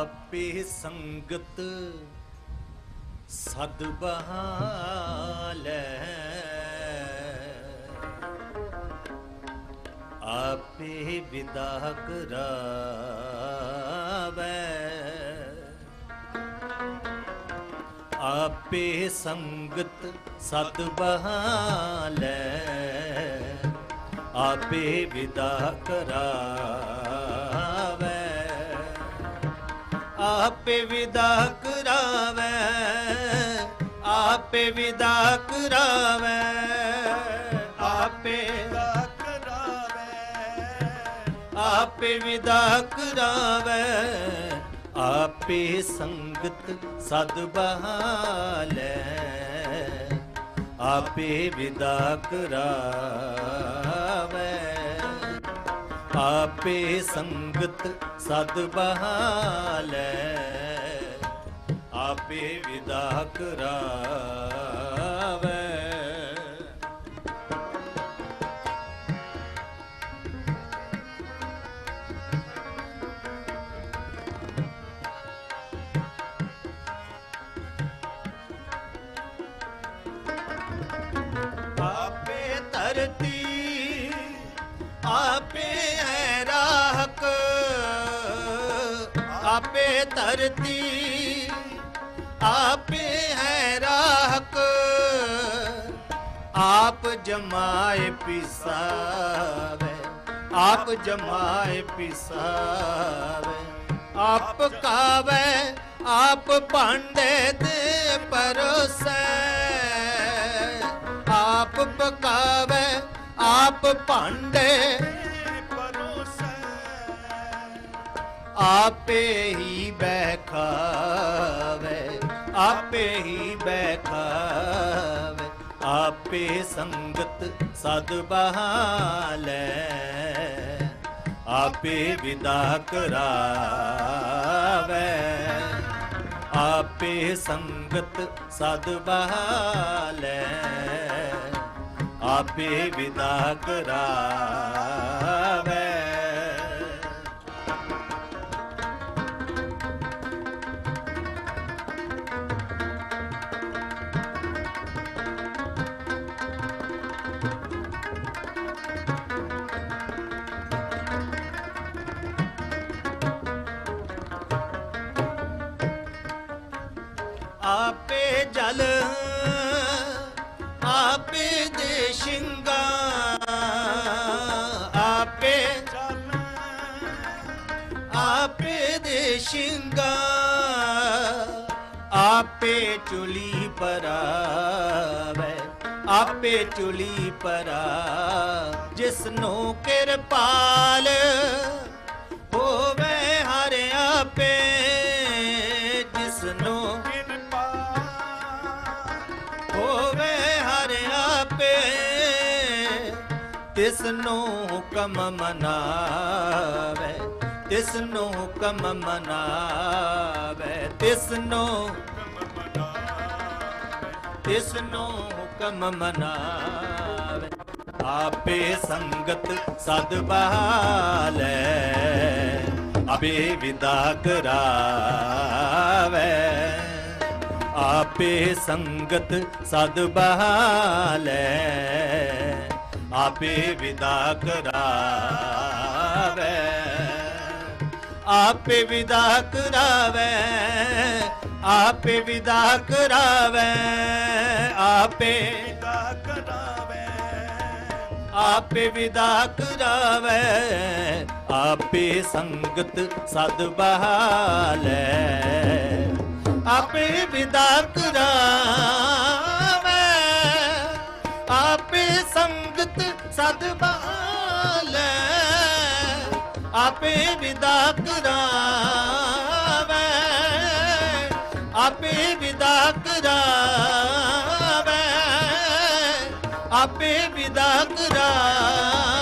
ਆਪੇ ਸੰਗਤ ਸਦ ਬਹਾਲੈ ਆਪੇ ਵਿਦਾ ਕਰਾਵੈ। ਆਪੇ ਸੰਗਤ ਸਦ ਬਹਾਲੈ ਆਪੇ ਵਿਦਾ ਕਰਾਵੈ। ਆਪੇ ਵਿਦਾ ਕਰਾਵੈ ਆਪੇ ਵਿਦਾ ਕਰਾਵੈ ਆਪੇ ਆਪੇ ਵਿਦਾ ਕਰਾਵੈ ਆਪੇ ਸੰਗਤ ਸਦ ਬਹਾਲੈ ਆਪੇ ਵਿਦਾ ਕਰਾਵੈ ਆਪੇ ਸੰਗਤ ਸਦ ਬਹਾਲੈ ਆਪੇ ਵਿਦਾ ਕਰਾਵੈ। ਆਪੇ ਹੈ ਰਾਹਕ, ਆਪੇ ਧਰਤੀ, ਆਪੇ ਹੈ ਰਾਹਕ, ਆਪ ਜਮਾਏ ਪਿਸਾਵੇ, ਆਪ ਜਮਾਏ ਪਿਸਾਵੇ। ਆਪ ਕਾਵੇ, ਆਪ ਭਾਂਡੇ ਦੇ ਪਰੋਸੈ, ਆਪ ਪਕਾਵੇ ਆਪ ਭਾਂਡੇ ਆਪੇ ਹੀ ਬੈਖਾਵੇ ਆਪੇ ਹੀ ਬੈਖਾਵੇ ਆਪੇ ਸੰਗਤ ਸਦ ਬਹਾਲੈ ਆਪੇ ਵਿਦਾ ਕਰਾਵੇ, ਆਪੇ ਸੰਗਤ ਸਦ ਬਹਾਲੈ ਆਪੇ ਵਿਦਾ ਕਰਾਵੇ। ਦੇ ਸ਼ਿੰਗਾ ਆਪੇ ਆਪੇ ਦੇ ਸ਼ਿੰਗਾ, ਆਪੇ ਚੁਲੀ ਪਰਾਵੇ ਆਪੇ ਚੁਲੀ ਪਰਾ ਜਿਸ ਕਿਰਪਾਲ ਹੋਵੇ ਹਰ ਆਪੇ। ਤਿਸ ਨੂੰ ਹੁਕਮ ਮਨਾਵੇ ਤਿਸ ਨੂੰ ਹੁਕਮ ਮਨਾਵੇ ਤਿਸ ਨੂੰ ਤਿਸ ਨੂੰ ਹੁਕਮ ਮਨਾਵੇ। ਆਪੇ ਸੰਗਤ ਸਦ ਬਹਾਲੈ ਅਬੇ ਵਿਦਾ ਕਰਾਵੇ। ਆਪੇ ਸੰਗਤ ਸਦ ਬਹਾਲੈ ਆਪੇ ਵਿਦਾ ਕਰਾਵੇ। ਆਪੇ ਵਿਦਾ ਕਰਾਵੇ ਆਪੇ ਵਿਦਾ ਕਰਾਵੇ ਆਪੇ ਆਪੇ ਵਿਦਾ ਕਰਾਵੇ ਆਪੇ ਸੰਗਤ ਸਦ ਬਹਾਲੈ ਆਪੇ ਵਿਦਾ ਕਰਾਵੇ। ਸੰਗਤ ਆਪੇ ਵਿਦਾ ਕਰਾਵੇ ਆਪੇ ਵਿਦਾ ਕਰਾਵੇ ਆਪੇ ਵਿਦਾ ਕਰਾਵੇ।